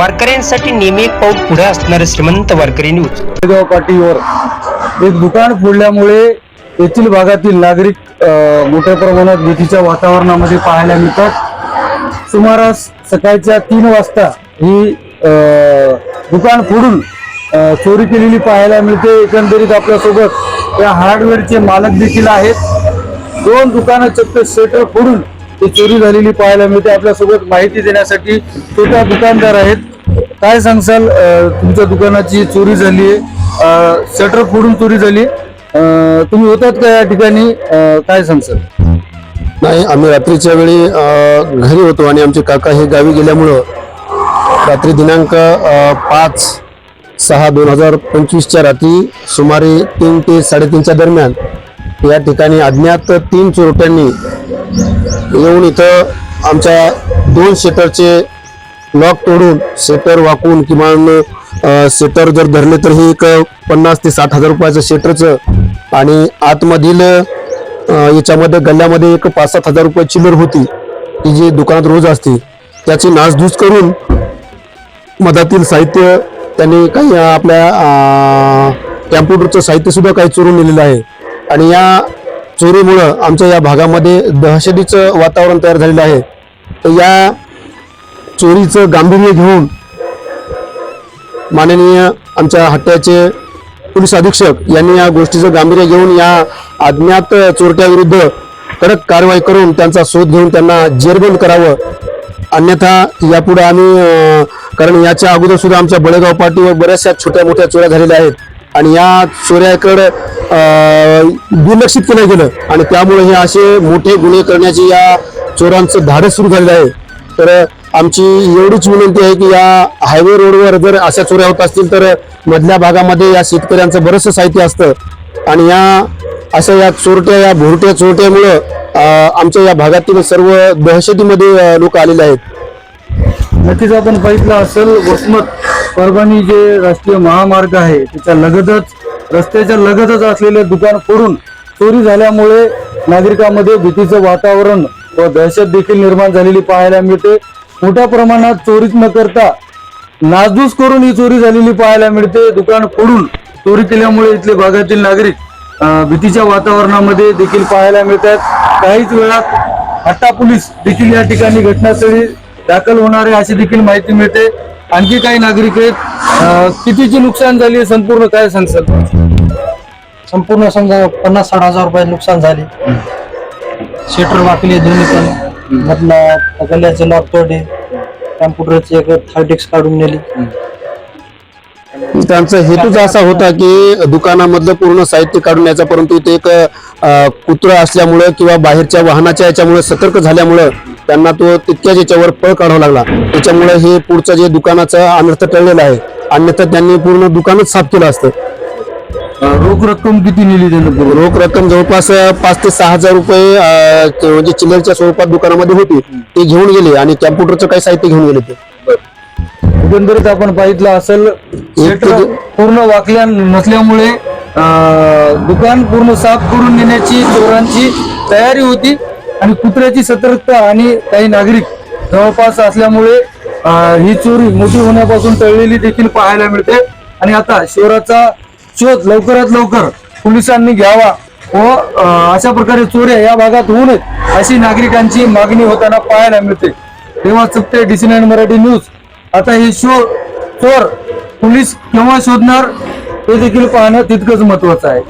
वारकऱ्यांसाठी नेहमी एक पाऊल पुढे असणारे श्रीमंत वारकरी न्यूज. पाटीवर एक दुकान फोडल्यामुळे येथील भागातील नागरिक मोठ्या प्रमाणात भीतीच्या वातावरणामध्ये पाहायला मिळतात. सुमारास सकाळच्या तीन वाजता ही दुकान फोडून चोरी केलेली पाहायला मिळते. एकंदरीत आपल्यासोबत या हार्डवेअरचे मालक देखील आहेत. दोन दुकानं चक्क शटर फोडून ती चोरी झालेली पाहायला मिळते. आपल्यासोबत माहिती देण्यासाठी छोटा दुकानदार आहेत. काय सांगसाल तुमच्या दुकानाची चोरी झाली शटर फोडून चोरी झाली तुम्ही होतात का या ठिकाणी? काय सांगसाल नाही आम्ही रात्रीच्या वेळी घरी होतो आणि आमचे काका हे गावी गेल्यामुळं रात्री दिनांक पाच सहा दोन हजार पंचवीसच्या रात्री सुमारे तीन ते साडेतीनच्या दरम्यान या ठिकाणी अज्ञात तीन चोरट्यांनी येऊन इथं आमच्या दोन शेटरचे लॉक तोडून शेटर वाकून किमान सेटर जर धरले तर हे एक पन्नास ते साठ हजार रुपयाचं शेटरचं. आणि आतमधील याच्यामध्ये गल्ल्यामध्ये एक पाच सात हजार रुपये चिल्लर होती. ती जी दुकानात रोज असते त्याची नासधूस करून मधातील साहित्य त्यांनी काही आपल्या कॅम्प्युटरचं साहित्यसुद्धा काही चोरून नेलेलं आहे. आणि या चोरीमुळं आमच्या या भागामध्ये दहशतीचं वातावरण तयार झालेलं आहे. तर या चोरीचं गांभीर्य घेऊन माननीय आमच्या हट्ट्याचे पोलीस अधीक्षक यांनी या गोष्टीचं गांभीर्य घेऊन या अज्ञात चोरट्याविरुद्ध कडक कारवाई करून त्यांचा शोध घेऊन त्यांना जेरबंद करावं. अन्यथा यापुढे आम्ही कारण याच्या अगोदर सुद्धा आमच्या बळेगाव पाटीवर बऱ्याचशा छोट्या मोठ्या चोऱ्या झालेल्या आहेत. आणि या चोऱ्याकडे दुर्लक्षित केलं गेलं. आणि त्यामुळे हे असे मोठे गुन्हे करण्याची या चोरांचं धाडस सुरू झालेलं आहे. तर आमची एवढीच विनंती आहे की या हायवे रोडवर जर अशा चोऱ्या होत असतील तर मधल्या भागामध्ये या शेतकऱ्यांचं बरंचसं साहित्य असतं. आणि या अशा या चोरट्या या भोरट्या चोरट्यामुळं आमच्या या भागातील सर्व दहशतीमध्ये लोक आलेले आहेत. नक्कीच आपण बघितलं असेल वसमत परभणी जे राष्ट्रीय महामार्ग आहे त्याच्या लगतच रस्त्याच्या लगतच असलेले दुकान फोडून चोरी झाल्यामुळे नागरिकांमध्ये भीतीचं वातावरण व दहशत देखील निर्माण झालेली पाहायला मिळते. मोठ्या प्रमाणात चोरीच न करता नासधूस करून ही चोरी झालेली पाहायला मिळते. दुकान फोडून चोरी केल्यामुळे इथले भागातील नागरिक भीतीच्या वातावरणामध्ये देखील पाहायला मिळतात. काहीच वेळात हट्टा पोलीस देखील या ठिकाणी घटनास्थळी दाखल होणार आहे अशी देखील माहिती मिळते. आणखी काही नागरिक आहेत. कितीची नुकसान झाली संपूर्ण काय सांगसाल संपूर्ण समजा पन्नास साठ हजार रुपये नुकसान झाले. शेटर वाकले दोन्ही पण. मधला गल्ल्याचे लॉक तोडले. कॅम्प्युटरची एक थर्ड डिस्क काढून नेली. त्यांचा हेतूच असा होता की दुकानामधलं पूर्ण साहित्य काढून यायचा परंतु ते एक कुत्र असल्यामुळं किंवा बाहेरच्या वाहनाच्या याच्यामुळे सतर्क झाल्यामुळं त्यांना तो तितक्याच याच्यावर पळ काढावा लागला. त्याच्यामुळे हे पुढचं जे दुकानाचं अनर्थ टळलेलं आहे. अन्यथा त्यांनी पूर्ण दुकानच साफ केलं असतं. रोख रक्कम किती नेली त्यानं रोख रक्कम जवळपास पाच ते सहा हजार रुपये अं, म्हणजे चिल्लरच्या स्वरूपात दुकानामध्ये होती. ते घेऊन गेले आणि कॅम्प्युटरचं काही साहित्य घेऊन गेले ते. एकंदरीत आपण पाहितलं असेल पूर्ण वाकल्या नसल्यामुळे अं, दुकान पूर्ण साफ करून नेण्याची चोरांची तयारी होती आणि कुत्र्याची सतर्कता आणि काही नागरिक जवळपास असल्यामुळे अं, ही चोरी मोठी होण्यापासून टळलेली देखील पाहायला मिळते. आणि आता शोराचा शोध लवकरात लवकर पोलिसांनी घ्यावा व अशा प्रकारे चोऱ्या या भागात होऊ नयेत अशी नागरिकांची मागणी होताना पाहायला मिळते. तेव्हा चुकते डीसी नाईन मराठी न्यूज. आता हे शो चोर पोलीस केव्हा शोधणार हे देखील पाहणं तितकंच महत्वाचं आहे.